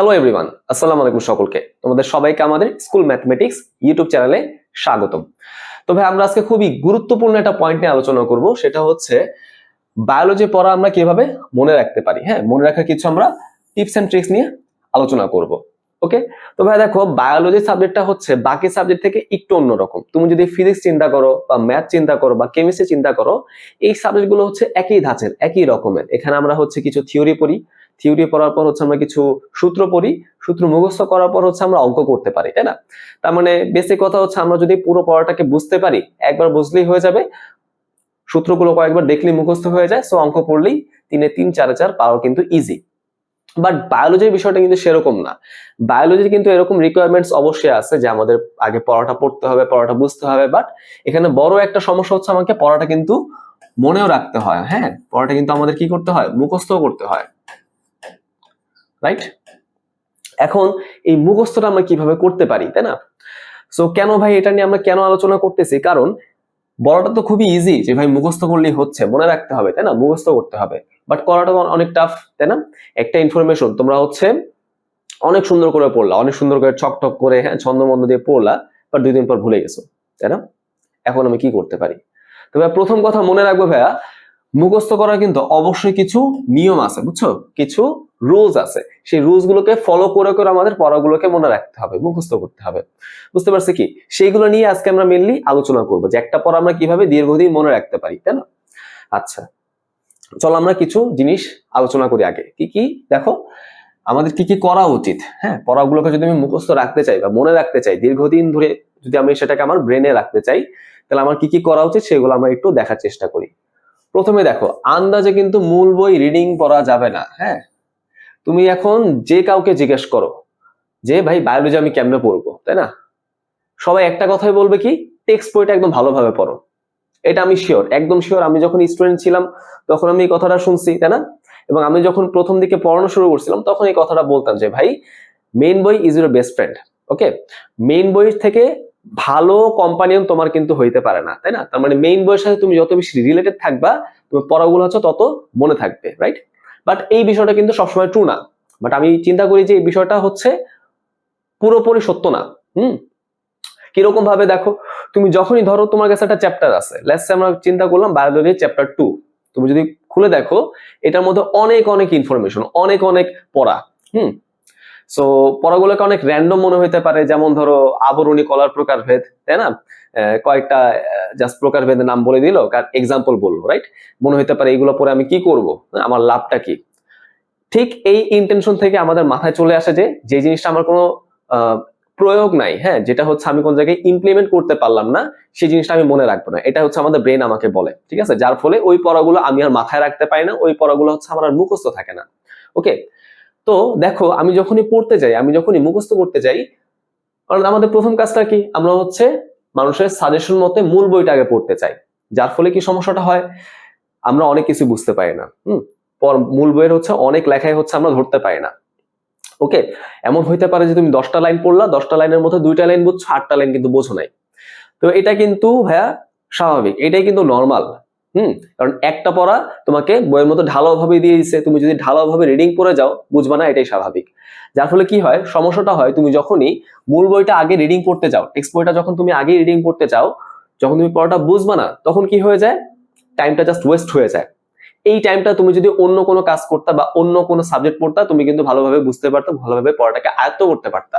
Hello everyone আসসালামু আলাইকুম সকলকে। তোমাদের সবাইকে আমাদের স্কুল ম্যাথমেটিক্স ইউটিউব চ্যানেলে স্বাগতম। তবে আমরা আজকে খুবই গুরুত্বপূর্ণ একটা পয়েন্ট নিয়ে আলোচনা করব। সেটা হচ্ছে বায়োলজি পড়া আমরা কীভাবে মনে রাখতে পারি। হ্যাঁ মনে রাখার কিছু আমরা টিপস এন্ড ট্রিক্স নিয়ে আলোচনা করব। ওকে তো ভাই, দেখো বায়োলজি সাবজেক্টটা হচ্ছে বাকি সাবজেক্ট থেকে একটু অন্যরকম। তুমি যদি ফিজিক্স চিন্তা করো বা ম্যাথ চিন্তা করো বা কেমিস্ট্রি চিন্তা করো, এই সাবজেক্টগুলো হচ্ছে একই ধাঁচের, একই রকমের। এখানে আমরা হচ্ছে কিছু থিওরি পড়ি। থিওরি পড়ার পর হচ্ছে আমরা কিছু সূত্র পড়ি, সূত্র মুখস্থ করার পর হচ্ছে আমরা অঙ্ক করতে পারি, তাই না? তার মানে বেসিক কথা হচ্ছে আমরা যদি পুরো পড়াটাকে বুঝতে পারি, একবার বুঝলেই হয়ে যাবে। সূত্রগুলো কয়েকবার দেখলেই মুখস্থ হয়ে যায় সো অঙ্ক পড়লেই তিনে তিন, চারে চার পাওয়া কিন্তু ইজি বাট বায়োলজির বিষয়টা কিন্তু সেরকম না। বায়োলজির কিন্তু এরকম রিকোয়ারমেন্টস অবশ্যই আছে যে আমাদের আগে পড়াটা পড়তে হবে, পড়াটা বুঝতে হবে বাট এখানে বড় একটা সমস্যা হচ্ছে আমাকে পড়াটা কিন্তু মনেও রাখতে হয় হ্যাঁ? পড়াটা কিন্তু আমাদের কি করতে হয়? মুখস্থ করতে হয়। রাইট এখন এই মুখস্থটা আমরা কীভাবে করতে পারি, তাই না? সো কেন ভাই এটা নিয়ে আমরা কেন আলোচনা করতেছি? কারণ বড়টা তো খুবই ইজি যে ভাই মুখস্থ করলেই হচ্ছে, মনে রাখতে হবে, তাই না? মুখস্থ করতে হবে। বাট করাটা অনেক টাফ তাই না? একটা ইনফরমেশন তোমরা হচ্ছে অনেক সুন্দর করে পড়লা, অনেক সুন্দর করে ছক টক করে হ্যাঁ ছন্দ ছন্দমন্দ দিয়ে পড়লা বাট দুই দিন পর ভুলে গেছো, তাই না? এখন আমি কি করতে পারি? তো ভাই, প্রথম কথা মনে রাখব ভাইয়া, মুখস্থ করার কিন্তু অবশ্যই কিছু নিয়ম আছে, বুঝছ? কিছু রুলস আছে। সেই রুলস গুলোকে ফলো করে করে আমাদের পড়াগুলোকে মনে রাখতে হবে, মুখস্থ করতে হবে। বুঝতে পারছি কি? সেইগুলো নিয়ে আজকে আমরা মেনলি আলোচনা করব যে একটা পড়া আমরা কীভাবে দীর্ঘদিন মনে রাখতে পারি, তাই না? আচ্ছা চলো আমরা কিছু জিনিস আলোচনা করি আগে। কি কি? দেখো, আমাদের কি কি করা উচিত হ্যাঁ? পড়াগুলোকে যদি আমি মুখস্থ রাখতে চাই বা মনে রাখতে চাই, দীর্ঘদিন ধরে যদি আমি সেটাকে আমার ব্রেনে রাখতে চাই, তাহলে আমার কি কি করা উচিত সেগুলো আমরা একটু দেখার চেষ্টা করি। প্রথমে দেখো, আন্দাজে কিন্তু মূল বই রিডিং পড়া যাবে না হ্যাঁ? তুমি এখন যে কাউকে জিজ্ঞেস করো যে, ভাই বায়োলজি আমি কেমনে পড়ব? তাই না? সবাই একটা কথাই বলবে কি টেক্সট বইটা একদম ভালোভাবে পড়ো। এটা আমি শিওর একদম শিওর আমি যখন স্টুডেন্ট ছিলাম, তখন আমি এই কথাটা শুনছি, তাই না? এবং আমি যখন প্রথম দিকে পড়ানো শুরু করছিলাম, তখন এই কথাটা বলতাম যে, ভাই মেইন বই is your best friend okay main বই থেকে ভালো কম্পানিয়ন তোমার কিন্তু হইতে পারে না, তাই না? তার মানে মেইন বইয়ের সাথে তুমি যত বেশি রিলেটেড থাকবা তুমি পড়াগুলো হচ্ছে তত মনে থাকবে রাইট বাট এই বিষয়টা কিন্তু সবসময় ট্রু না। বাট আমি চিন্তা করি যে এই বিষয়টা হচ্ছে পুরোপুরি সত্য না। হুম? কীরকম ভাবে দেখো, তুমি যখনই ধরো তোমার কাছে একটা চ্যাপ্টার আছে লেটস আমরা চিন্তা করলাম বায়োলজি চ্যাপ্টার টু তুমি যদি খুলে দেখো, এটার মধ্যে অনেক অনেক ইনফরমেশন অনেক অনেক পড়া। হুম? সো পড়াগুলোকে অনেক র্যান্ডম মনে হইতে পারে, যেমন ধরো আবরণী কলার প্রকারভেদ, তাই না? কয়েকটা জাস্ট প্রকারভেদের নাম বলে দিল, কার এক্সাম্পল বলল রাইট মনে হইতে পারে এইগুলো পরে আমি কি করব? আমার লাভটা কি? ঠিক এই ইন্টেনশন থেকে আমাদের মাথায় চলে আসে যে যে জিনিসটা আমার কোনো প্রয়োগ নাই হ্যাঁ যেটা হচ্ছে আমি কোন জায়গায় ইমপ্লিমেন্ট করতে পারলাম না, সেই জিনিসটা আমি মনে রাখব না। এটা হচ্ছে আমাদের ব্রেন আমাকে বলে, ঠিক আছে? যার ফলে ওই পড়াগুলো আমি আর মাথায় রাখতে পারি না, ওই পড়াগুলো হচ্ছে আমার আর মুখস্থ থাকে না ওকে তো দেখো, আমি যখনই পড়তে যাই, আমি যখনই মুখস্থ করতে যাই কারণ আমাদের প্রথম কাজটা কি? আমরা হচ্ছে মানুষের সাজেশন মতে মূল বইটা আগে পড়তে চাই। যার ফলে কি সমস্যাটা হয়? আমরা অনেক কিছু বুঝতে পারি না। পর মূল বইয়ের হচ্ছে অনেক লেখাই হচ্ছে আমরা ধরতে পারি না। ওকে? এমন হইতে পারে যে তুমি দশটা লাইন পড়লা, দশটা লাইনের মধ্যে দুইটা লাইন বুঝছ, আটটা লাইন কিন্তু বোঝো নাই। তো এটা কিন্তু ভাইয়া স্বাভাবিক। এটাই কিন্তু নর্মাল হুম, কারণ একটা পড়া তোমাকে বইয়ের মতো ঢালাও ভাবে দিয়ে দিচ্ছে তুমি যদি ঢালাও ভাবে রিডিং পড়ে যাও, বুঝবা না, এটাই স্বাভাবিক। যার ফলে কি হয়, সমস্যাটা হয়, তুমি যখনই মূল বইটা আগে রিডিং পড়তে যাও টেক্সট বইটা যখন তুমি আগে রিডিং পড়তে চাও, যখন তুমি পড়াটা বুঝবা না, তখন কি হয়ে যায়? টাইমটা জাস্ট ওয়েস্ট হয়ে যায়। এই টাইমটা তুমি যদি অন্য কোনো কাজ করতা বা অন্য কোনো সাবজেক্ট পড়তা, তুমি কিন্তু ভালোভাবে বুঝতে পারতো, ভালোভাবে পড়াটাকে আয়ত্ত করতে পারতা।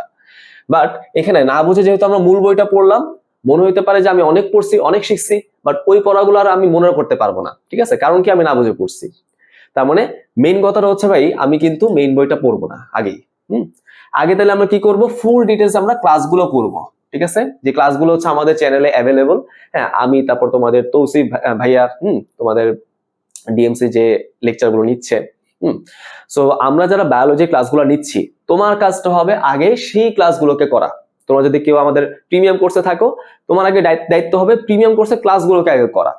বাট এখানে না বুঝে যেহেতু আমরা মূল বইটা পড়লাম, মনে হইতে পারে যে আমি অনেক পড়ছি, অনেক শিখছি বাট ওই পড়াগুলো আর আমি মনে করতে পারব না, ঠিক আছে? কারণ কি আমি না বুঝে পড়ছি। তার মানে মেইন কথাটা হচ্ছে ভাই, আমি কিন্তু মেইন বইটা পড়ব না, আগেই, হুম? আগে তাহলে আমরা কি করব? ফুল ডিটেলস আমরা ক্লাসগুলো করব, ঠিক আছে? যে ক্লাসগুলো হচ্ছে আমাদের চ্যানেলে অ্যাভেলেবল হ্যাঁ আমি তারপর তোমাদের তৌসিফ ভাইয়া, হুম, তোমাদের ডিএমসি যে লেকচারগুলো নিচ্ছে, হুম? সো আমরা যারা বায়োলজি ক্লাসগুলো নিচ্ছি, তোমার কাজটা হবে আগে সেই ক্লাসগুলোকে করা। তোমরা যদি কেউ আমাদের প্রিমিয়াম কোর্সে থাকো, তোমার আগে দায়িত্ব হবে প্রিমিয়াম কোর্সে ক্লাসগুলোকে আগে করা।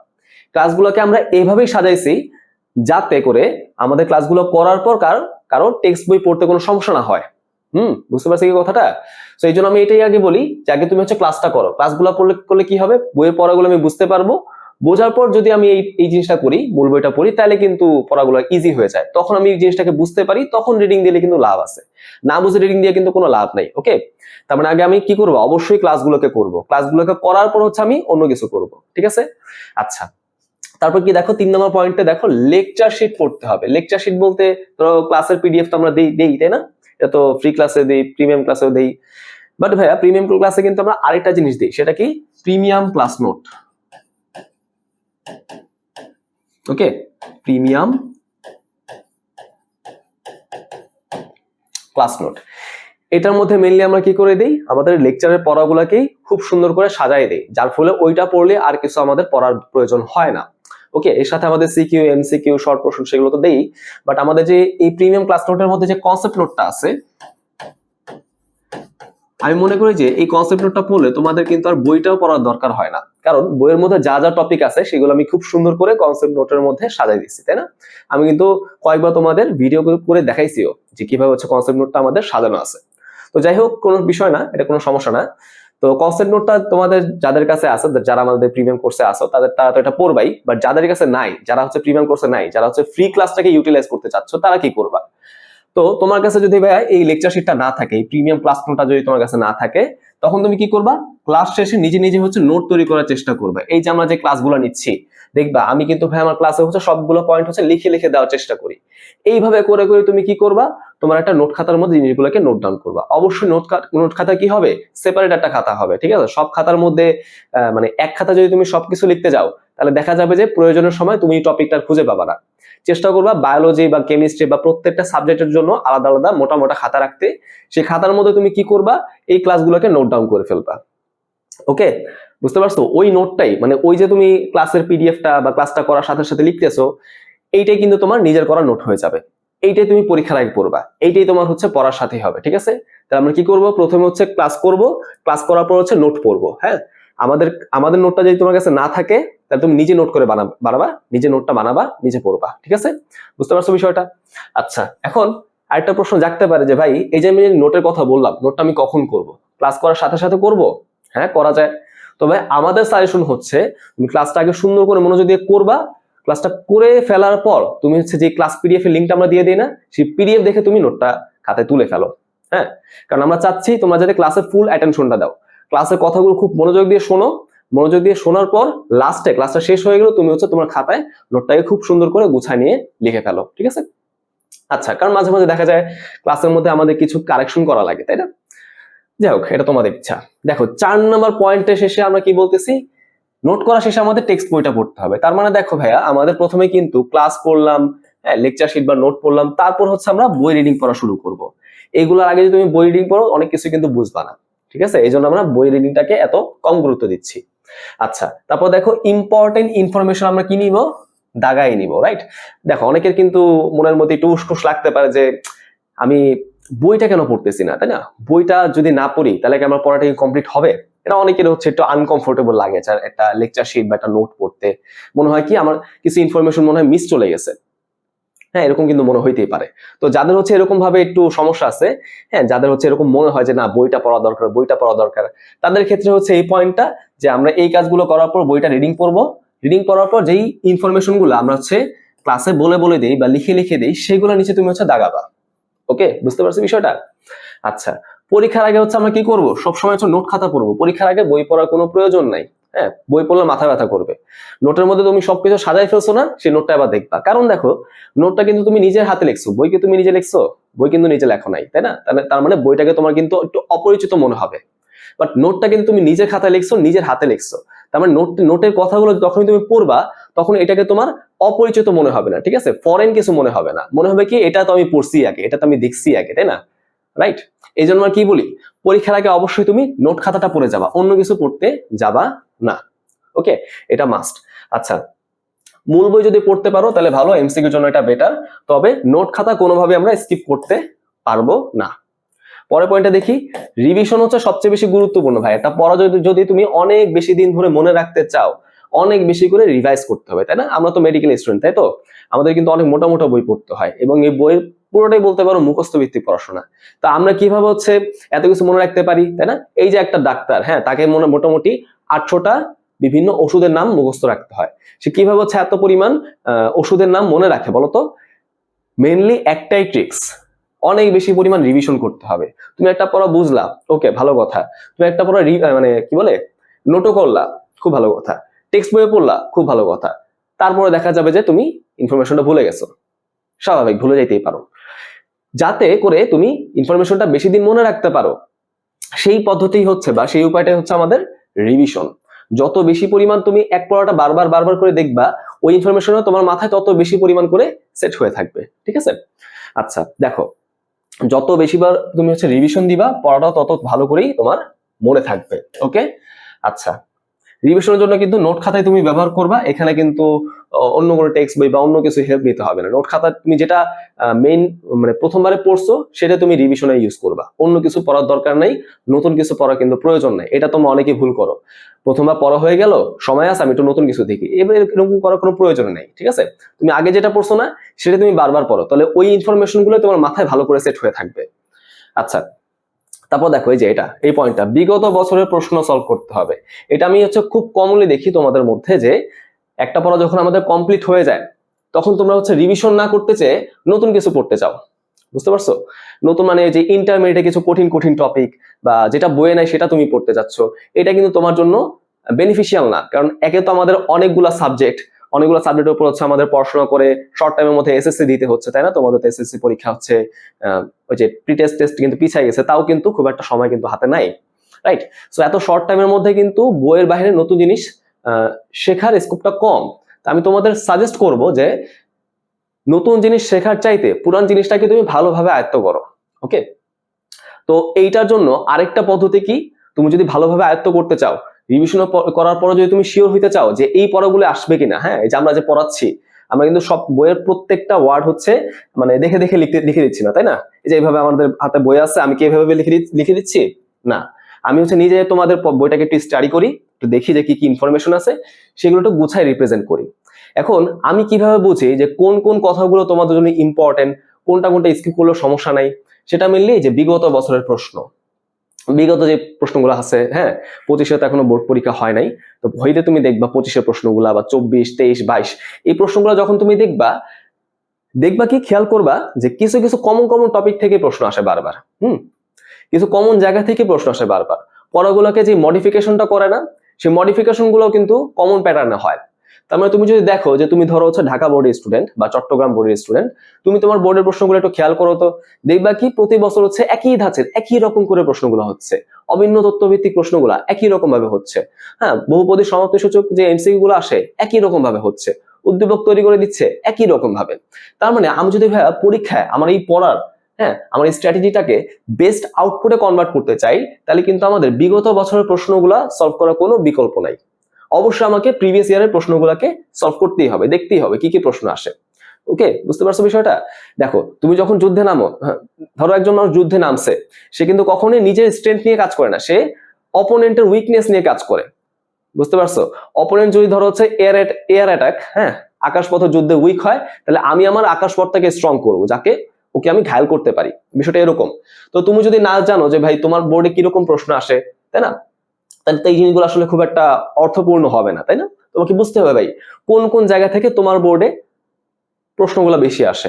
ক্লাসগুলোকে আমরা এইভাবেই সাজাইছি যাতে করে আমাদের ক্লাসগুলো করার পর কার কারও টেক্সট বই পড়তে কোনো সমস্যা না হয়। হুম, বুঝতে পারছি কি কথাটা? তো এই জন্য আমি এটাই আগে বলি যে আগে তুমি হচ্ছে ক্লাসটা করো। ক্লাসগুলো পড়লে করলে কি হবে? বইয়ের পড়াগুলো আমি বুঝতে পারব। বোঝার পর যদি আমি এই এই জিনিসটা করি, মূল বইটা পড়ি, তাহলে কিন্তু পড়াগুলো ইজি হয়ে যায়। তখন আমি এই জিনিসটাকে বুঝতে পারি, তখন রিডিং দিলে কিন্তু লাভ আছে। না বুঝে রিডিং দিয়ে কিন্তু কোনো লাভ নাই ওকে তার মানে আগে আমি কি করব? অবশ্যই ক্লাসগুলোকে করব। ক্লাসগুলোকে করার পর হচ্ছে আমি অন্য কিছু করব, ঠিক আছে? আচ্ছা তারপর কি দেখো, তিন নম্বর পয়েন্টে দেখো লেকচার শিট পড়তে হবে। লেকচার শিট বলতে ধরো ক্লাসের পিডিএফ তো আমরা দেই দেই, তাই না? এটা তো ফ্রি ক্লাসে দেই প্রিমিয়াম ক্লাসেও দেই। বাট ভাইয়া প্রিমিয়াম ক্লাসে কিন্তু আমরা আরেকটা জিনিস দিই, সেটা কি? Premium class note okay premium class note এটার মধ্যে মেনলি আমরা কি করে দিই? আমাদের লেকচারের পড়াগুলোকেই খুব সুন্দর করে সাজাই দেই, যার ফলে ওইটা পড়লে আর কিছু আমাদের পড়ার প্রয়োজন হয় না। ওকে এর সাথে আমাদের সিকিউ এমসিকিউ শর্ট প্রশ্ন সেগুলো তো দেই বাট আমাদের যে এই প্রিমিয়াম ক্লাস নোটের মধ্যে যে কনসেপ্ট নোটটা আছে আমি মনে করি যে এই কনসেপ্ট নোটটা পড়লে তোমাদের কিন্তু আর বইটাও পড়ার দরকার হয় না। কারণ বইয়ের মধ্যে যা যা টপিক আছে সেগুলো আমি খুব সুন্দর করে কনসেপ্ট নোটের মধ্যে সাজাই দিচ্ছি তাই না? আমি কিন্তু কয়েকবার তোমাদের ভিডিও করে দেখাইছিও যে কীভাবে হচ্ছে কনসেপ্ট নোটটা আমাদের সাজানো আছে। তো যাই হোক, কোনো বিষয় না, এটা কোনো সমস্যা না। তো কনসেপ্ট নোটটা তোমাদের যাদের কাছে আছে যারা আমাদের প্রিমিয়াম কোর্সে আসো তাদের, তারা তো এটা পড়বাই বাট যাদের কাছে নাই, যারা হচ্ছে প্রিমিয়াম কোর্সে নাই, যারা হচ্ছে ফ্রি ক্লাসটাকে ইউটিলাইজ করতে চাচ্ছ, তারা কি করবা? তো তোমার কাছে যদি ভাইয়া এই লেকচার শিটটা না থাকে, এই প্রিমিয়াম ক্লাস নোটটা যদি তোমার কাছে না থাকে, তখন তুমি কি করবা? ক্লাস শেষে নিজে নিজে হচ্ছে নোট তৈরি করার চেষ্টা করবে। এই যে আমরা যে ক্লাসগুলো নিচ্ছি, দেখবা আমি কিন্তু ভাই আমার ক্লাসে হচ্ছে সবগুলো পয়েন্ট হচ্ছে লিখে লিখে দেওয়ার চেষ্টা করি। এইভাবে করে করে তুমি কি করবা? তোমার একটা নোট খাতার মধ্যে জিনিসগুলোকে নোট ডাউন করবা। অবশ্যই নোট নোট খাতা কি হবে? সেপারেট একটা খাতা হবে, ঠিক আছে? সব খাতার মধ্যে মানে এক খাতা যদি তুমি সবকিছু লিখতে যাও, তাহলে দেখা যাবে যে প্রয়োজনের সময় তুমি টপিকটা খুঁজে পাবা না। চেষ্টা করবা বায়োলজি বা কেমিস্ট্রি বা প্রত্যেকটা সাবজেক্টের জন্য আলাদা আলাদা মোটা মোটা খাতা রাখতে। সেই খাতার মধ্যে তুমি কি করবা? এই ক্লাসগুলোকে নোট ডাউন করে ফেলবা। ওকে বুঝতে পারছ? ওই নোটটাই মানে ওই যে তুমি ক্লাসের পিডিএফটা বা ক্লাসটা করার সাথে সাথে লিখতেছো, এইটাই কিন্তু তোমার নিজের করা নোট হয়ে যাবে। এইটাই তুমি পরীক্ষার আগে পড়বা। এইটাই তোমার হচ্ছে পড়ার সাথে হবে, ঠিক আছে? তাহলে আমরা কি করব? প্রথমে হচ্ছে ক্লাস করব। ক্লাস করার পর হচ্ছে নোট পড়ব হ্যাঁ? আমাদের আমাদের নোটটা যদি তোমার কাছে না থাকে তাহলে তুমি নিজে নোট করে বানাবা বানাবা, নিজে নোটটা বানাবা, নিজে পড়বা, ঠিক আছে? বুঝতে পারছ বিষয়টা? আচ্ছা এখন আরেকটা প্রশ্ন জাগতে পারে যে, ভাই, এই যে আমি নোটের কথা বললাম নোটটা আমি কখন করব? ক্লাস করার সাথে সাথে করব? হ্যাঁ করা যায়। তবে আমাদের সাজেশন হচ্ছে, তুমি ক্লাসটা আগে সুন্দর করে মনোযোগ দিয়ে করবা। ক্লাসটা করে ফেলার পর তুমি হচ্ছে যে ক্লাস পিডিএফ এর লিঙ্কটা আমরা দিয়ে দিই না, সেই পিডিএফ দেখে তুমি নোটটা খাতায় তুলে ফেলো হ্যাঁ? কারণ আমরা চাচ্ছি তোমরা যাতে ক্লাসে ফুল অ্যাটেনশনটা দাও। ক্লাসের কথাগুলো খুব মনোযোগ দিয়ে শোনো মনোযোগ দিয়ে শোনার পর লাস্টে ক্লাসটা শেষ হয়ে গেল, তুমি হচ্ছে তোমার খাতায় নোটটাকে খুব সুন্দর করে গুছায় নিয়ে লিখে ফেলো, ঠিক আছে? আচ্ছা কারণ মাঝে মাঝে দেখা যায় ক্লাসের মধ্যে আমাদের কিছু কারেকশন করা লাগে, তাই না? যাই হোক, এটা তোমাদের ইচ্ছা। দেখো, চার নম্বর পয়েন্টের শেষে আমরা কি বলতেছি? নোট করা শেষে আমাদের টেক্সট বইটা পড়তে হবে। তার মানে দেখো ভাইয়া, আমাদের প্রথমে কিন্তু ক্লাস পড়লাম হ্যাঁ লেকচার শিট বা নোট পড়লাম, তারপর হচ্ছে আমরা বই রিডিং পড়া শুরু করব। এগুলোর আগে যদি তুমি বই রিডিং পড়ো, অনেক কিছু কিন্তু বুঝবা না, ঠিক আছে? এই জন্য আমরা বই রিডিংটাকে এত কম গুরুত্ব দিচ্ছি। আচ্ছা তারপর দেখো ইম্পর্টেন্ট ইনফরমেশন আমরা কি নিব? দাগাই নিব রাইট দেখো, অনেকের কিন্তু মনের মধ্যে একটু উসকুস লাগতে পারে যে, আমি বইটা কেন পড়তেছি না, তাই না? বইটা যদি না পড়ি, তাহলে কি আমার পড়াটা কমপ্লিট হবে? এটা অনেকের হচ্ছে একটু আনকমফোর্টেবল লাগে একটা লেকচার শিট বা একটা নোট পড়তে। মনে হয় কি, আমার কিছু ইনফরমেশন মনে হয় মিস চলে গেছে। হ্যাঁ এরকম কিন্তু মনে হইতেই পারে। তো যাদের হচ্ছে এরকম ভাবে একটু সমস্যা আছে হ্যাঁ যাদের হচ্ছে এরকম মনে হয় যে, না, বইটা পড়া দরকার, বইটা পড়া দরকার, তাদের ক্ষেত্রে হচ্ছে এই পয়েন্টটা যে আমরা এই কাজগুলো করার পর বইটা রিডিং পড়ব। রিডিং পড়ার পর যেই ইনফরমেশনগুলো আমরা হচ্ছে ক্লাসে বলে বলে দিই বা লিখে লিখে দিই, সেগুলো নিচে তুমি হচ্ছে দাগাবা। ওকে বুঝতে পারছ বিষয়টা? আচ্ছা পরীক্ষার আগে হচ্ছে আমরা কি করব? সবসময় হচ্ছে নোট খাতা পড়ব। পরীক্ষার আগে বই পড়ার কোনো প্রয়োজন নাই। হ্যাঁ বই পড়লে মাথা ব্যথা করবে। নোটের মধ্যে তুমি সবকিছু সাজাই ফেলছো না, সেই নোটটা আবার দেখবা। কারণ দেখো নোটটা কিন্তু তুমি নিজের হাতে লিখছো। বইকে তুমি নিজে লিখছো, বই কিন্তু নিজে লেখো নাই, তাই না? তার মানে বইটাকে তোমার কিন্তু একটু অপরিচিত মনে হবে। বাট নোটটা কিন্তু তুমি নিজের খাতায় লিখছো, নিজের হাতে লিখছো। তার মানে নোট নোটের কথাগুলো যখনই তুমি পড়বা, তখন এটাকে তোমার অপরিচিত মনে হবে না, ঠিক আছে? ফরেন কিছু মনে হবে না। মনে হবে কি, এটা তো আমি পড়ছি আগে, এটা তো আমি দেখছি আগে, তাই না? রাইট এই জন্য কি বলি, পরীক্ষার আগে অবশ্যই তুমি নোট খাতাটা পড়ে যাবা, অন্য কিছু পড়তে যাবা না। ওকে এটা মাস্ট আচ্ছা মূল বই যদি পড়তে পারো, তাহলে ভালো এমসিকিউর জন্য এটা বেটার তবে নোট খাতা কোনোভাবে আমরা স্কিপ করতে পারব না। পরের পয়েন্টটা দেখি রিভিশন হচ্ছে সবচেয়ে বেশি গুরুত্বপূর্ণ ভাই। একটা পড়া যদি তুমি অনেক বেশি দিন ধরে মনে রাখতে চাও, অনেক বেশি করে রিভাইজ করতে হবে, তাই না? আমরা তো মেডিকেল স্টুডেন্ট তাই তো? আমাদের কিন্তু অনেক মোটা মোটা বই পড়তে হয় এবং এই বইয়ের পুরোটাই বলতে পারো মুখস্থ ভিত্তিক পড়াশোনা। তা আমরা কীভাবে হচ্ছে এত কিছু মনে রাখতে পারি, তাই না? এই যে একটা ডাক্তার হ্যাঁ তাকে মনে মোটামুটি আটশোটা বিভিন্ন ওষুধের নাম মুখস্থ রাখতে হয়। সে কীভাবে হচ্ছে এত পরিমাণ ওষুধের নাম মনে রাখে বলতো? মেনলি একটাই ট্রিক্স অনেক বেশি পরিমাণ রিভিশন করতে হবে। তুমি একটা পড়া বুঝলা ওকে ভালো কথা। তুমি একটা পড়া মানে কি বলে নোটও করলা, খুব ভালো কথা। টেক্সট বইয়ে পড়লা, খুব ভালো কথা। তারপরে দেখা যাবে যে তুমি ইনফরমেশনটা ভুলে গেছো। স্বাভাবিক, ভুলে যাইতেই পারো। যাতে করে তুমি ইনফরমেশনটা বেশি দিন মনে রাখতে পারো। সেই পদ্ধতি হচ্ছে বা সেই উপায়টাই হচ্ছে আমাদের রিভিশন যত বেশি পরিমাণ তুমি এক পড়াটা বারবার বারবার করে দেখবা, ওই ইনফরমেশনও তোমার মাথায় তত বেশি পরিমাণ করে সেট হয়ে থাকবে। ঠিক আছে? আচ্ছা দেখো যত বেশিবার তুমি হচ্ছে রিভিশন দিবা পড়াটা তত ভালো করেই তোমার মনে থাকবে ওকে আচ্ছা রিভিশনের জন্য কিন্তু নোট খাতায় তুমি ব্যবহার করবা, এখানে কিন্তু অন্য কোনো টেক্সট বই বা অন্য কিছু হেল্প নিতে হবে না। নোট খাতা তুমি যেটা মেইন মানে প্রথমবারে পড়ছো, সেটা তুমি রিভিশনে ইউজ করবা। অন্য কিছু পড়ার দরকার নাই, নতুন কিছু পড়া কিন্তু প্রয়োজন নেই। এটা তোমরা অনেকেই ভুল করো। প্রথমবার পড়া হয়ে গেল, সময় আছে, আমি একটু নতুন কিছু দেখি। এবার এরকম করার কোনো প্রয়োজন নেই, ঠিক আছে? তুমি আগে যেটা পড়ছো না, সেটা তুমি বারবার পড়ো। তাহলে ওই ইনফরমেশনগুলো তোমার মাথায় ভালো করে সেট হয়ে থাকবে। আচ্ছা তারপর দেখো এই যে এটা, এই পয়েন্টটা বিগত বছরের প্রশ্ন সলভ করতে হবে। এটা আমি হচ্ছে খুব কমনলি দেখি তোমাদের মধ্যে যে একটা পড়া যখন আমাদের কমপ্লিট হয়ে যায়, তখন তোমরা হচ্ছে রিভিশন না করতে চেয়ে নতুন কিছু পড়তে চাও। বুঝতে পারছ? নতুন মানে যে ইন্টারমিডিয়েটে কিছু কঠিন কঠিন টপিক বা যেটা বইয়ে নাই সেটা তুমি পড়তে যাচ্ছ, এটা কিন্তু তোমার জন্য বেনিফিশিয়াল না। কারণ একে তো আমাদের অনেকগুলা সাবজেক্ট অনেকগুলো সাবজেক্টের উপর হচ্ছে আমাদের পড়াশোনা করে শর্ট টাইমের মধ্যে এসএসসি দিতে হচ্ছে, তাই না? তোমাদের তো এসএসসি পরীক্ষা হচ্ছে ওই যে প্রি টেস্ট টেস্ট কিন্তু পিছাই গেছে, তাও কিন্তু খুব একটা সময় কিন্তু হাতে নাই রাইট সো এত শর্ট টাইমের মধ্যে কিন্তু বইয়ের বাইরে নতুন জিনিস শেখার স্কোপটা কম। তা আমি তোমাদের সাজেস্ট করব যে নতুন জিনিস শেখার চাইতে পুরান জিনিসটাকে তুমি ভালোভাবে আয়ত্ত করো ওকে তো এইটার জন্য আরেকটা পদ্ধতি কি? তুমি যদি ভালোভাবে আয়ত্ত করতে চাও রিভিশন করার পরে যদি তুমি শিওর হইতে চাও যে এই পড়াগুলো আসবে কিনা হ্যাঁ এই যে আমরা যে পড়াচ্ছি, আমরা কিন্তু সব বইয়ের প্রত্যেকটা ওয়ার্ড হচ্ছে মানে দেখে দেখে লিখতে, লিখে দিচ্ছি না, তাই না? এই যে এইভাবে আমাদের হাতে বই আছে, আমি কি এইভাবে লিখে লিখে দিচ্ছি? না। আমি হচ্ছে নিজে তোমাদের বইটাকে একটু স্টাডি করি একটু দেখি যে কি কি ইনফরমেশন আছে সেগুলো একটু গুছাই রিপ্রেজেন্ট করি। এখন আমি কীভাবে বুঝি যে কোন কোন কথাগুলো তোমাদের জন্য ইম্পর্টেন্ট কোনটা কোনটা স্কিপ করলেও সমস্যা নাই, সেটা মিললেই যে বিগত বছরের প্রশ্ন। বিগত যে প্রশ্নগুলো আছে হ্যাঁ পঁচিশে তো এখনও বোর্ড পরীক্ষা হয় নাই, তো হইলে তুমি দেখবা পঁচিশের প্রশ্নগুলা বা চব্বিশ, তেইশ, বাইশ, এই প্রশ্নগুলো যখন তুমি দেখবা দেখবা কি, খেয়াল করবা যে কিছু কিছু কমন কমন টপিক থেকে প্রশ্ন আসে বারবার, হুম? কিছু কমন জায়গা থেকে প্রশ্ন আসে বারবার। পড়াগুলোকে যে মডিফিকেশনটা করে না সেই মডিফিকেশনগুলো কিন্তু কমন প্যাটার্নে হয়। তার মানে তুমি যদি দেখো যে তুমি ধরো হচ্ছে ঢাকা বোর্ডের স্টুডেন্ট বা চট্টগ্রাম বোর্ডের স্টুডেন্ট তুমি তোমার বোর্ডের প্রশ্নগুলো একটু খেয়াল করো তো, দেখবা কি প্রতি বছর হচ্ছে একই ধাঁচের, একই রকম করে প্রশ্নগুলো হচ্ছে। অভিন্ন তত্ত্বভিত্তিক প্রশ্নগুলো একই রকম ভাবে হচ্ছে। হ্যাঁ বহুপদী সমাপ্তি সূচক যে এমসিকিউ গুলো আসে একই রকম ভাবে হচ্ছে। উদ্দীপক তৈরি করে দিচ্ছে একই রকম ভাবে তার মানে আমি যদি ভাইয়া পরীক্ষায় আমার এই পড়ার হ্যাঁ আমার স্ট্র্যাটেজিটাকে বেস্ট আউটপুটে কনভার্ট করতে চাই তাহলে কিন্তু আমাদের বিগত বছরের প্রশ্নগুলো সলভ করার কোনো বিকল্প নাই। অবশ্যই আমাকে প্রিভিয়াস ইয়ারের প্রশ্নগুলোকে সলভ করতেই হবে দেখতেই হবে কি কি প্রশ্ন আসে। ওকে বুঝতে পারছ বিষয়টা? দেখো তুমি যখন যুদ্ধে নামো হ্যাঁ, ধরো একজন মানুষ যুদ্ধে নামছে সে কিন্তু কখনোই নিজের স্ট্রেংথ নিয়ে কাজ করে না সে অপোনেন্টের উইকনেস নিয়ে কাজ করে। বুঝতে পারছ? অপোনেন্ট যদি ধরো হচ্ছে এয়ার এয়ার অ্যাটাক হ্যাঁ আকাশপথ যুদ্ধে উইক হয় তাহলে আমি আমার আকাশপথটাকে স্ট্রং করব যাকে ওকে আমি ঘায়াল করতে পারি। বিষয়টা এরকম। তো তুমি যদি না জানো যে ভাই তোমার বোর্ডে কীরকম প্রশ্ন আসে, তাই না? তাহলে এই জিনিসগুলো আসলে খুব একটা অর্থপূর্ণ হবে না, তাই না? তোমাকে বুঝতে হবে ভাই, কোন কোন জায়গা থেকে তোমার বোর্ডে প্রশ্নগুলো বেশি আসে।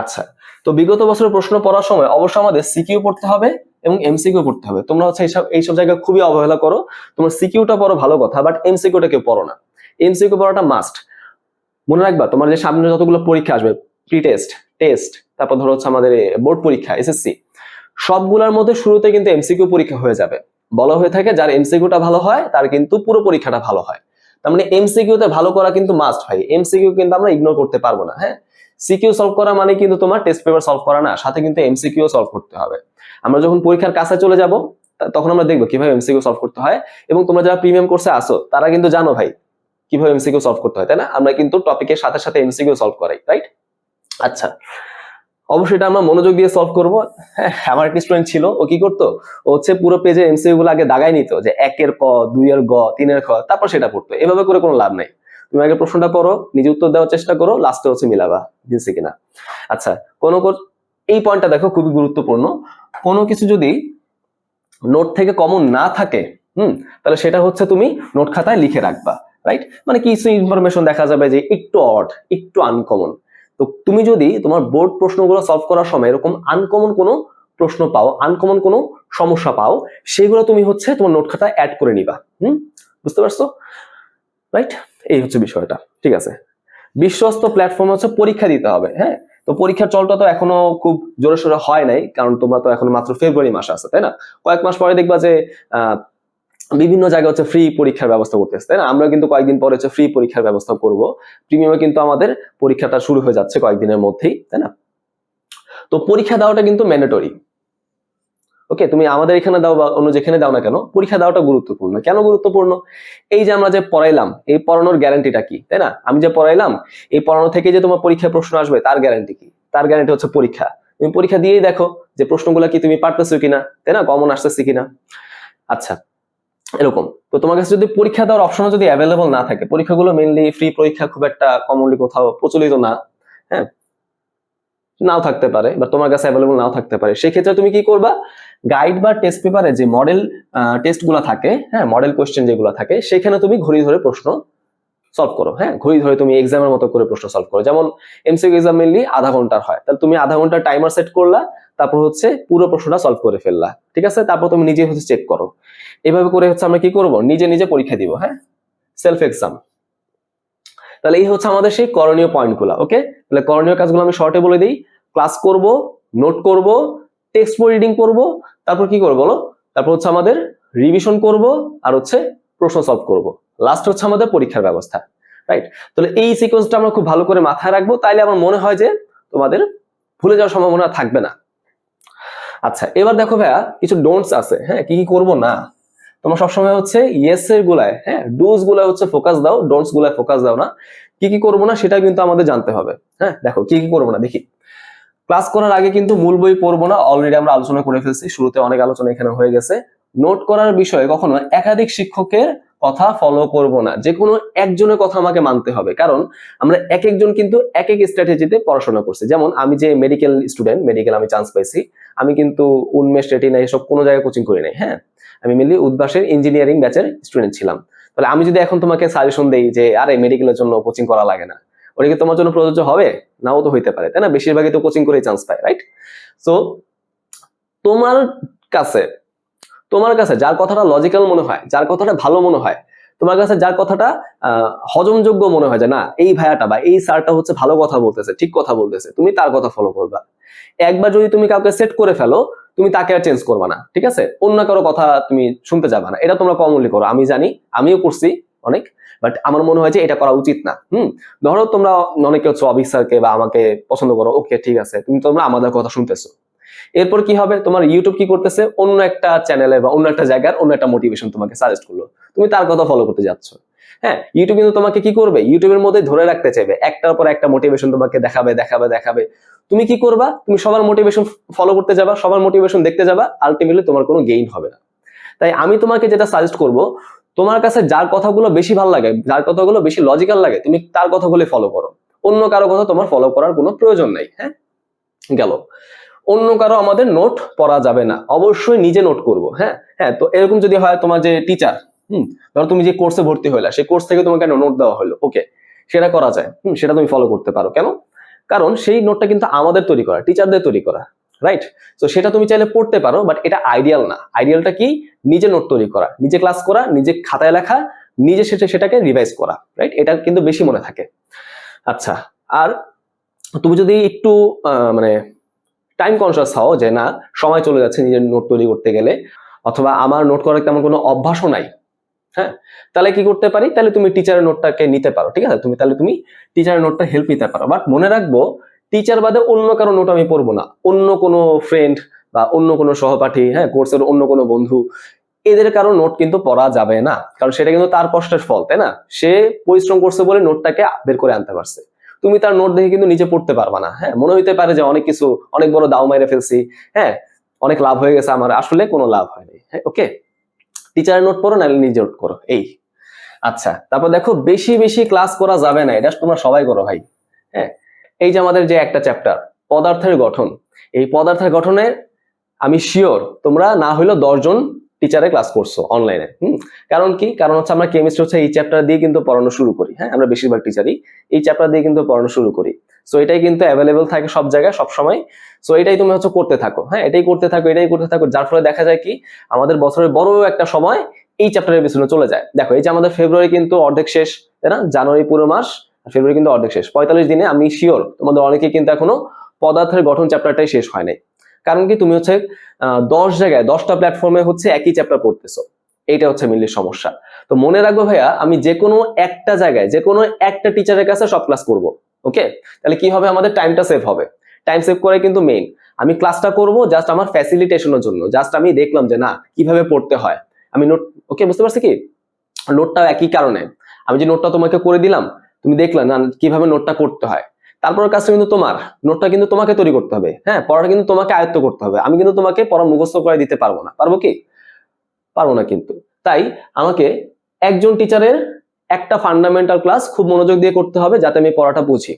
আচ্ছা তো বিগত বছরের প্রশ্ন পড়ার সময় অবশ্যই আমাদের সিকিউ পড়তে হবে এবং এমসিকিউ পড়তে হবে। তোমরা হচ্ছে এইসব এইসব জায়গায় খুবই অবহেলা করো। তোমার সিকিউটা পড়ো ভালো কথা বাট এমসিকিউটা কেউ পড়ো না। এমসিকিউ পড়াটা মাস্ট মনে রাখবা, তোমার যে সামনে যতগুলো পরীক্ষা আসবে প্রি টেস্ট টেস্ট তারপর ধরো হচ্ছে আমাদের বোর্ড পরীক্ষা এসএসসি সবগুলোর মধ্যে শুরুতে কিন্তু এমসিকিউ পরীক্ষা হয়ে যাবে। বলা হয়ে থাকে যার এমসিকিউটা ভালো হয়, তার কিন্তু পুরো পরীক্ষাটা ভালো হয়। তার মানে এমসিকিউতে ভালো করা কিন্তু মাস্ট ভাই এমসিকিউ কিন্তু আমরা ইগনোর করতে পারব না হ্যাঁ? সিকিউ সলভ করা মানে কিন্তু তোমার টেস্ট পেপার সলভ করা না, সাথে কিন্তু এমসিকিউ সলভ করতে হবে। আমরা যখন পরীক্ষার কাছে চলে যাব তখন আমরা দেখব কীভাবে এমসিকিউ সলভ করতে হয়, এবং তোমরা যারা প্রিমিয়াম কোর্সে আসো তারা কিন্তু জানো ভাই, কীভাবে এমসিকিউ সলভ করতে হয়, তাই না? আমরা কিন্তু টপিকের সাথে সাথে এমসিকিউ সলভ করাই রাইট আচ্ছা অবশ্যই এটা আমরা মনোযোগ দিয়ে সলভ করব। হ্যাঁ আমার একটা স্টুডেন্ট ছিল, ও কি করতো? ও হচ্ছে পুরো পেজে এমসিকিউ গুলো আগে দাগাই নিত, যে একের ক, দুইয়ের গ, তিনের খ, তারপর সেটা পড়তো। এভাবে করে কোনো লাভ নাই। তুমি আগে প্রশ্নটা পড়ো, নিজে উত্তর দেওয়ার চেষ্টা করো লাস্টে হচ্ছে মিলাবা দিচ্ছে কিনা? আচ্ছা কোনো এই পয়েন্টটা দেখো, খুবই গুরুত্বপূর্ণ। কোনো কিছু যদি নোট থেকে কমন না থাকে, হুম, তাহলে সেটা হচ্ছে তুমি নোট খাতায় লিখে রাখবা রাইট মানে কিছু ইনফরমেশন দেখা যাবে যে একটু অড একটু আনকমন তো তুমি যদি তোমার বোর্ড প্রশ্নগুলো সলভ করার সময় এরকম আনকমন কোনো প্রশ্ন পাও আনকমন কোনো সমস্যা পাও, সেগুলো তুমি হচ্ছে তোমার নোট খাতায় অ্যাড করে নিবা। হুম? বুঝতে পারছ? রাইট এই হচ্ছে বিষয়টা। ঠিক আছে? বিশ্বস্ত প্ল্যাটফর্ম হচ্ছে পরীক্ষা দিতে হবে হ্যাঁ? তো পরীক্ষার চলটা তো এখনও খুব জোরে সোরে হয় নাই, কারণ তোমরা তো এখন মাত্র ফেব্রুয়ারি মাস আছে, তাই না? কয়েক মাস পরে দেখবা যে বিভিন্ন জায়গায় হচ্ছে ফ্রি পরীক্ষার ব্যবস্থা করতেছে, তাই না? আমরা কিন্তু কয়েকদিন পরে হচ্ছে ফ্রি পরীক্ষার ব্যবস্থা করব। প্রিমিয়ামে কিন্তু আমাদের পরীক্ষাটা শুরু হয়ে যাচ্ছে কয়েকদিনের মধ্যেই, তাই না? তো পরীক্ষা দেওয়াটা কিন্তু ম্যান্ডেটরি ওকে তুমি আমাদের এখানে দাও বা অন্য যেখানে দাও না কেন, পরীক্ষা দেওয়াটা গুরুত্বপূর্ণ। কেন গুরুত্বপূর্ণ? এই যে আমরা যে পড়াইলাম, এই পড়ানোর গ্যারান্টিটা কি, তাই না? আমি যে পড়াইলাম, এই পড়ানো থেকে যে তোমার পরীক্ষায় প্রশ্ন আসবে, তার গ্যারান্টি কি? তার গ্যারান্টি হচ্ছে পরীক্ষা। তুমি পরীক্ষা দিয়েই দেখো যে প্রশ্নগুলো কি তুমি পারতেছো কিনা, তাই না? কমন আসতেছে কিনা। আচ্ছা এরকম। তো তোমার কাছে যদি পরীক্ষা দেওয়ার অপশন যদি অ্যাভেলেবল না থাকে, পরীক্ষাগুলো মেনলি ফ্রি পরীক্ষা খুব একটা কমনলি কোথাও প্রচলিত না হ্যাঁ? নাও থাকতে পারে বা তোমার কাছে অ্যাভেলেবল নাও থাকতে পারে। সেক্ষেত্রে তুমি কি করবা? গাইড বা টেস্ট পেপারে যে মডেল টেস্টগুলো থাকে হ্যাঁ মডেল কোয়েশ্চেন যেগুলো থাকে, সেখানে তুমি ঘড়ি ধরে প্রশ্ন সলভ করো হ্যাঁ? ঘড়ি ধরে তুমি এক্সামের মতো করে প্রশ্ন সলভ করো। যেমন এমসিকিউ এক্সাম মেনলি আধা ঘণ্টার হয়। তাহলে তুমি আধা ঘণ্টার টাইমার সেট করলা, তারপর হচ্ছে পুরো প্রশ্নটা সলভ করে ফেললা। ঠিক আছে? তারপর তুমি নিজে হচ্ছে চেক করো। এভাবে করে হচ্ছে আমরা কি করব? নিজে নিজে পরীক্ষা দিব হ্যাঁ? সেলফ এক্সাম তাহলে এই হচ্ছে আমাদের সেই করণীয় পয়েন্টগুলো ওকে তাহলে করণীয় কাজগুলো আমি শর্টে বলে দিই। ক্লাস করব নোট করব টেক্সট বই রিডিং করব, তারপর কি করব বলো? তারপর হচ্ছে আমাদের রিভিশন করব, আর হচ্ছে প্রশ্ন সলভ করব। লাস্ট হচ্ছে আমাদের পরীক্ষার ব্যবস্থা রাইট তাহলে এই সিকোয়েন্সটা আমরা খুব ভালো করে মাথায় রাখব, তাইলে আমার মনে হয় যে তোমাদের ভুলে যাওয়ার সম্ভাবনা থাকবে না। আচ্ছা এবার দেখো ভাইয়া, কিছু ডোন্টস আছে হ্যাঁ কি কি করব না? তোমরা সবসময় হচ্ছে ইয়েস এর গুলায় হ্যাঁ ডুজ গুলায় হচ্ছে ফোকাস দাও ডোন্টস গুলায় ফোকাস দাও না। কি কি করব না সেটা কিন্তু আমাদের জানতে হবে হ্যাঁ দেখো কি কি করব না, দেখি। ক্লাস করার আগে কিন্তু মূল বই পড়ব না অলরেডি আমরা আলোচনা করে ফেলছি, শুরুতে অনেক আলোচনা এখানে হয়ে গেছে। নোট করার বিষয়ে কখনো একাধিক শিক্ষকের কথা ফলো করব না। যে কোনো একজনের কথা আমাকে মানতে হবে। কারণ আমরা এক একজন কিন্তু এক এক স্ট্র্যাটেজিতে পড়াশোনা করছি। যেমন আমি যে মেডিকেল স্টুডেন্ট মেডিকেল আমি চান্স পাইছি। আমি কিন্তু উন্মেষ রেটিনা এসব কোনো জায়গায় কোচিং করি নাই। হ্যাঁ আমি মেনলি উদ্ভাসের ইঞ্জিনিয়ারিং ব্যাচের স্টুডেন্ট ছিলাম। তাহলে আমি যদি এখন তোমাকে সাজেশন দেই যে, আরে মেডিকেলের জন্য কোচিং করা লাগে না। ওটা কি তোমার জন্য প্রযোজ্য হবে? নাও তো হইতে পারে, তাই না? বেশিরভাগই তো কোচিং করে চান্স পায় রাইট সো তোমার কাছে তোমার কাছে যার কথাটা লজিক্যাল মনে হয়, যার কথাটা ভালো মনে হয়, তোমার কাছে যার কথাটা হজমযোগ্য মনে হয় যে না, এই ভাইয়াটা বা এই স্যারটা হচ্ছে ভালো কথা বলতেছে, ঠিক কথা বলতেছে, তুমি তার কথা ফলো করবা। একবার যদি তুমি কাউকে সেট করে ফেলো, তুমি তাকে আর চেঞ্জ করবা না, ঠিক আছে? অন্য কারও কথা তুমি শুনতে যাবা না, এটা তোমরা কমনলি করো, আমি জানি, আমিও করছি অনেক বাট আমার মনে হয় যে এটা করা উচিত না, হুম? ধরো তোমরা অনেকে হচ্ছে অভিক স্যারকে বা আমাকে পছন্দ করো, ওকে ঠিক আছে, তুমি তোমরা আমাদের কথা শুনতেছো। এরপর কি হবে? তোমার ইউটিউব কি করতেছে? অন্য একটা চ্যানেলে বা অন্য একটা জায়গার অন্য একটা মোটিভেশন তোমাকে সাজেস্ট করল। তুমি তার কথা ফলো করতে যাচ্ছ। হ্যাঁ ইউটিউব কিন্তু তোমাকে কি করবে? ইউটিউবের মধ্যে ধরে রাখতে চাইবে। একটার পর একটা মোটিভেশন তোমাকে দেখাবে দেখাবে দেখাবে। তুমি কি করবা? তুমি সবার মোটিভেশন ফলো করতে যাবা, সবার মোটিভেশন দেখতে যাবা আলটিমেটলি তোমার কোনো গেইন হবে না। তাই আমি তোমাকে যেটা সাজেস্ট করব, তোমার কাছে যার কথাগুলো বেশি ভালো লাগে, যার কথাগুলো বেশি লজিক্যাল লাগে, তুমি তার কথাগুলো ফলো করো। অন্য কারও কথা তোমার ফলো করার কোনো প্রয়োজন নাই হ্যাঁ? গেল। অন্য কারও আমাদের নোট পড়া যাবে না। অবশ্যই নিজে নোট করব হ্যাঁ? হ্যাঁ তো এরকম যদি হয় তোমার যে টিচার হুম, ধরো তুমি যে কোর্সে ভর্তি হইলা, সেই কোর্স থেকে তোমাকে নোট দেওয়া হলো ওকে সেটা করা যায়, হুম, সেটা তুমি ফলো করতে পারো। কেন? কারণ সেই নোটটা কিন্তু আমাদের তৈরি করা টিচারদের তৈরি করা রাইট তো সেটা তুমি চাইলে পড়তে পারো বাট এটা আইডিয়াল না। আইডিয়ালটা কি? নিজে নোট তৈরি করা, নিজে ক্লাস করা, নিজে খাতায় লেখা, নিজে সেটা, সেটাকে রিভাইজ করা রাইট এটা কিন্তু বেশি মনে থাকে। আচ্ছা আর তুমি যদি একটু মানে টাইম কনসিয়াস হও যে না, সময় চলে যাচ্ছে নিজের নোট তৈরি করতে গেলে, অথবা আমার নোট করার তেমন কোনো অভ্যাসও নাই। হ্যাঁ? তাহলে কি করতে পারি? তাহলে তুমি টিচারের নোটটাকে নিতে পারো, ঠিক আছে? তুমি তাহলে তুমি টিচারের নোটটা হেল্প নিতে পারো। বাট মনে রাখব টিচার বাদে অন্য কারও নোট আমি পড়ব না। অন্য কোনো ফ্রেন্ড বা অন্য কোনো সহপাঠী হ্যাঁ কোর্সের অন্য কোনো বন্ধু, এদের কারও নোট কিন্তু পড়া যাবে না। কারণ সেটা কিন্তু তার কষ্টের ফল, তাই না? সে পরিশ্রম করছে বলে নোটটাকে বের করে আনতে পারছে। তুমি তার নোট দেখে কিন্তু নিজে পড়তে পারবা না। হ্যাঁ মনে হইতে পারে যে অনেক কিছু, অনেক বড় দাও মেরে ফেলছি। হ্যাঁ অনেক লাভ হয়ে গেছে আমার, আসলে কোনো লাভ হয়নি। হ্যাঁ ওকে টিচারের নোট পড়ো, নাহলে নিজে নোট করো। এই। আচ্ছা তারপর দেখো, বেশি বেশি ক্লাস করা যাবে না, এটা তোমরা সবাই করো ভাই। হ্যাঁ এই যে আমাদের যে একটা চ্যাপ্টার পদার্থের গঠন। এই পদার্থের গঠনে আমি শিওর তোমরা না হইলেও দশজন টিচারে ক্লাস করছ অনলাইনে হুম? কারণ কি? কারণ হচ্ছে আমরা কেমিস্ট্রি হচ্ছে এই চ্যাপ্টার দিয়ে কিন্তু পড়ানো শুরু করি হ্যাঁ? আমরা বেশিরভাগ টিচারই এই চ্যাপ্টার দিয়ে কিন্তু পড়ানো শুরু করি। সো এটাই কিন্তু অ্যাভেলেবল থাকে সব জায়গায়, সব সময়। সো এটাই তুমি হচ্ছে করতে থাকো হ্যাঁ? এটাই করতে থাকো, এটাই করতে থাকো, যার ফলে দেখা যায় কি? আমাদের বছরের বড় একটা সময় এই চ্যাপ্টারের পিছনে চলে যায়। দেখো, এই যে আমাদের ফেব্রুয়ারি কিন্তু অর্ধেক শেষ, তাই না? জানুয়ারি পুরো মাস ফেব্রুয়ারি কিন্তু অর্ধেক শেষ। পঁয়তাল্লিশ দিনে, আমি শিওর তোমাদের অনেকে কিন্তু এখনও পদার্থের গঠন চ্যাপ্টারটাই শেষ হয় নাই। কারণ কি তুমি হচ্ছে দশ জায়গায়, দশটা প্ল্যাটফর্মে হচ্ছে একই চ্যাপ্টার পড়তেছো। এইটা হচ্ছে মেনলি সমস্যা। তো মনে রাখব ভাইয়া, আমি যে কোনো একটা জায়গায় যে কোনো একটা টিচারের কাছে সব ক্লাস করব ওকে তাহলে কি হবে? আমাদের টাইমটা সেভ হবে। টাইম সেভ করে কিন্তু মেইন আমি ক্লাসটা করব জাস্ট আমার ফ্যাসিলিটেশনের জন্য। জাস্ট আমি দেখলাম যে না, কীভাবে পড়তে হয়। আমি নোট ওকে বুঝতে পারছি কি? নোটটা একই কারণে। আমি যে নোটটা তোমাকে করে দিলাম, তুমি দেখলে না, কীভাবে নোটটা করতে হয়। তারপর কাজটা কিন্তু তোমার। নোটটা কিন্তু তোমাকে তৈরি করতে হবে। হ্যাঁ পড়াটা কিন্তু তোমাকে আয়ত্ত করতে হবে। আমি কিন্তু তোমাকে পড়া মুখস্থ করে দিতে পারব না। পারব কি? পারব না কিন্তু। তাই আমাকে একজন টিচারের একটা ফান্ডামেন্টাল ক্লাস খুব মনোযোগ দিয়ে করতে হবে যাতে আমি পড়াটা বুঝি।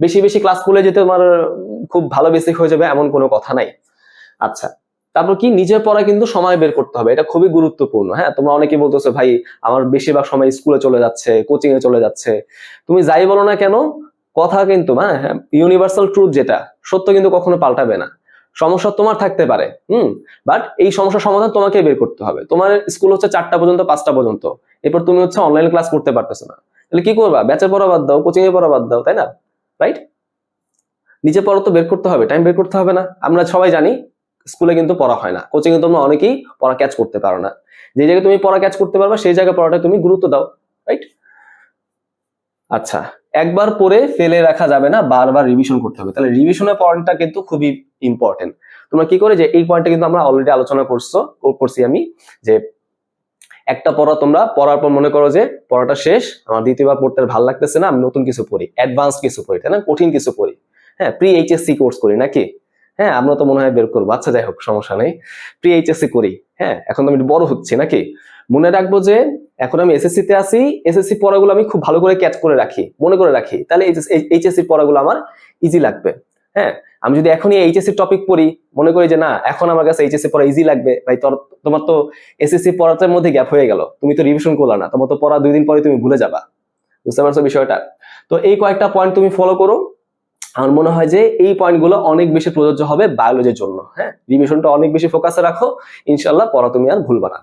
বেশি বেশি ক্লাস করলে যেতে আমার খুব ভালো বেসিক হয়ে যাবে এমন কোনো কথা নাই। আচ্ছা তারপর কি? নিজের পড়া কিন্তু সময় বের করতে হবে। এটা খুবই গুরুত্বপূর্ণ। হ্যাঁ তোমরা অনেকে বলতেছো, ভাই, আমার বেশিরভাগ সময় স্কুলে চলে যাচ্ছে কোচিং এ চলে যাচ্ছে। তুমি যাই বলো না কেন কথা কিন্তু হ্যাঁ ইউনিভার্সাল ট্রুথ যেটা, সত্য কিন্তু কখনো পাল্টাবে না। সমস্যা তোমার থাকতে পারে, হুম? বাট এই সমস্যার সমাধান তোমাকে বের করতে হবে। তোমার স্কুল হচ্ছে চারটা পর্যন্ত, পাঁচটা পর্যন্ত। এরপর তুমি হচ্ছে অনলাইন ক্লাস করতে পারতেছো না। তাহলে কি করবা? ব্যাচের পড়া বাদ দাও কোচিং এ পড়া বাদ দাও, তাই না? রাইট নিজে পড়া তো বের করতে হবে টাইম বের করতে হবে না। আমরা সবাই জানি স্কুলে কিন্তু পড়া হয় না। কোচিং এ তোমরা অনেকেই পড়া ক্যাচ করতে পারো না। যে জায়গায় তুমি পড়া ক্যাচ করতে পারবা, সেই জায়গায় পড়াটা তুমি গুরুত্ব দাও রাইট আচ্ছা একবার পড়ে ফেলে রাখা যাবে না, বারবার রিভিশন করতে হবে। তাহলে রিভিশনের পয়েন্টটা কিন্তু খুবই ইম্পর্টেন্ট তোমরা কি করে যে, এই পয়েন্টটা কিন্তু আমরা অলরেডি আলোচনা করছ করছি আমি, যে একটা পড়া তোমরা পড়ার পর মনে করো যে, পড়াটা শেষ, আমার দ্বিতীয়বার পড়তে ভালো লাগতেছে না, আমি নতুন কিছু পড়ি অ্যাডভান্স কিছু পড়ি, তাই না? কঠিন কিছু পড়ি। হ্যাঁ প্রি এইচএসসি কোর্স করি নাকি? হ্যাঁ আমরা তো মনে হয় বের করব। আচ্ছা যাই হোক, সমস্যা নেই। প্রি এইচএসসি করি। হ্যাঁ এখন তো আমি বড় হচ্ছি নাকি? মনে রাখব যে এখন আমি এসএসসি তে আছি এসএসসি পড়াগুলো আমি খুব ভালো করে ক্যাচ করে রাখি, মনে করে রাখি। তাহলে এইচএসসি পড়াগুলো আমার ইজি লাগবে। হ্যাঁ? আমি যদি এখনই এইচএসসি টপিক পড়ি, মনে করি যে না, এখন আমার কাছে এইচএসসি পড়া ইজি লাগবে। ভাই, তোর, তোমার তো এসএসসি পড়াটার মধ্যে গ্যাপ হয়ে গেল। তুমি তো রিভিশন করলা না। তোমার তো পড়া দুই দিন পরে তুমি ভুলে যাবা। বুঝতে পারছ বিষয়টা? তো এই কয়েকটা পয়েন্ট তুমি ফলো করো। আমার মনে হয় যে এই পয়েন্টগুলো অনেক বেশি প্রযোজ্য হবে বায়োলজির জন্য। হ্যাঁ? রিভিশনটা অনেক বেশি ফোকাসে রাখো। ইনশাল্লাহ পড়া তুমি আর ভুলবা না।